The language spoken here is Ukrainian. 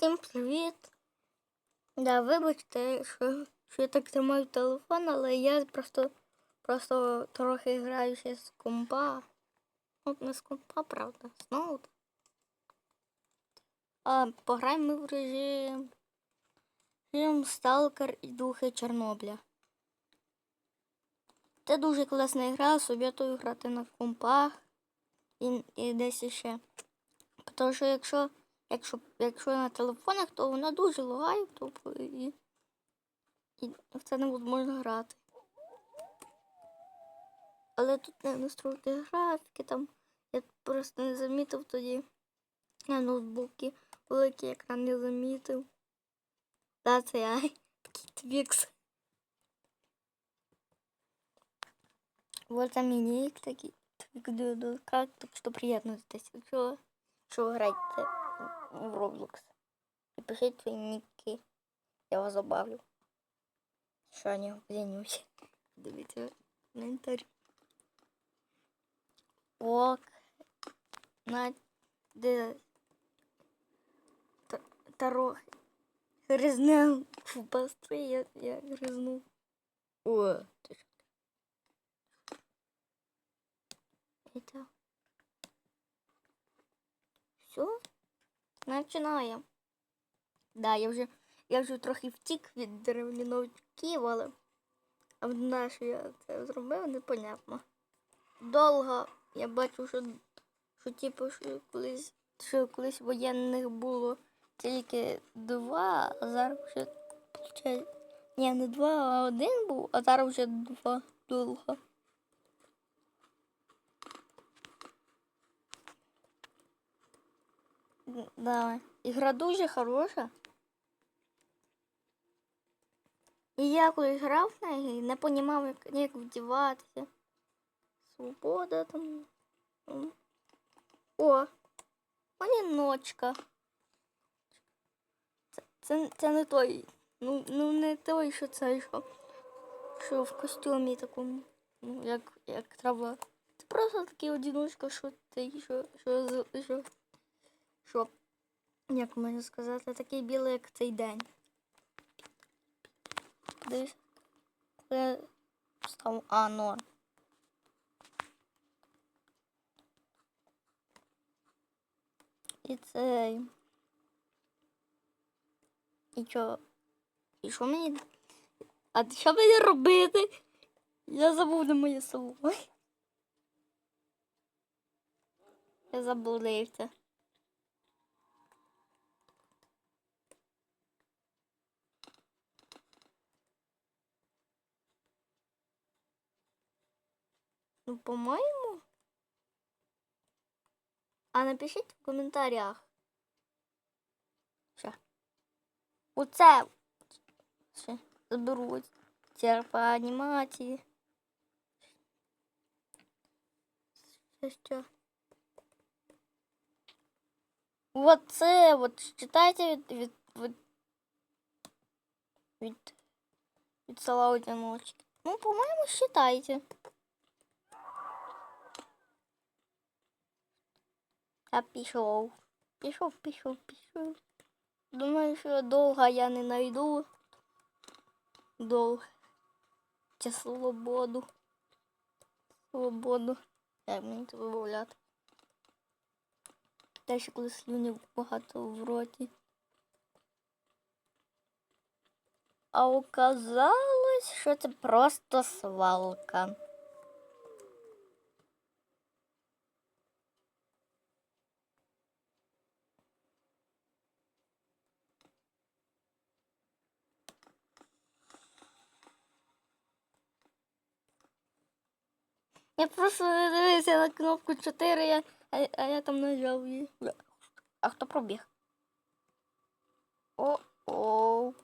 Всім привіт! Да, вибачте, що, що я так тримаю телефон, але я просто, просто трохи граю ще з компа. Ну, не з компа, правда, з ноута. А пограємо ми в режим, режим Сталкер і Духи Чорнобиля. Це дуже класна гра, советую грати на компах і, і десь іще. Тому що якщо, якщо, якщо на телефонах, то вона дуже лагає тобто, і, і в це невозможно грати. Але тут не настройки графіки, там я просто не замітив тоді на ноутбуці великий екран не замітив. Да, це я такий твікс. Вот там и ник такий. Как так что приятно здесь. Якщо ви граєте в Roblox. І пишіть свої ніки. Я вас забавлю. Що я не обленюсь. Дивіться на інвентарі. Ок. На де Та- Таро. Гризне. Фу, постой, я, я гризну. О, ти що? Это. Все? Починаємо. Да, я вже, я вже трохи втік від дерев'яновиків, але на що я це зробив, непонятно. Довго я бачу, що, що типу, що колись, що колись воєнних було тільки два, а зараз вже. Ні, не два, а один був, а зараз вже два довго. Да, ігра дуже хороша. І я коли грав в неї, не понімав, як, як вдіватися. Свобода там. О, одиночка. Це, це, це не той. Ну, ну не той, що це, що, що в костюмі такому, ну, як, як трава. Це просто такий одиночка, що ти, що, що, що, що, як можна сказати, такий білий, як цей день. Десь. Коли став а, норм. І цей. І що? І що мені? А що мені робити? Я забув де моє село. Я заблудився. Ну, по-моєму. А напишіть в коментарях. Що? Оце ще заберу ці по анімації. Ще що? Оце от читайте від від від, від, від села. Ну, по-моєму, считайте. Я пішов. Пішов, пішов, пішов. Думаю, що довго я не знайду. Довго. Чи свободу. Свободу. Як мені це вимовляти? Те, що коли слюнів багато в роті. А оказалось, що це просто свалка. Я просто не дивився на кнопку 4, я, а, а я там нажав її. А хто пробіг? О-оу.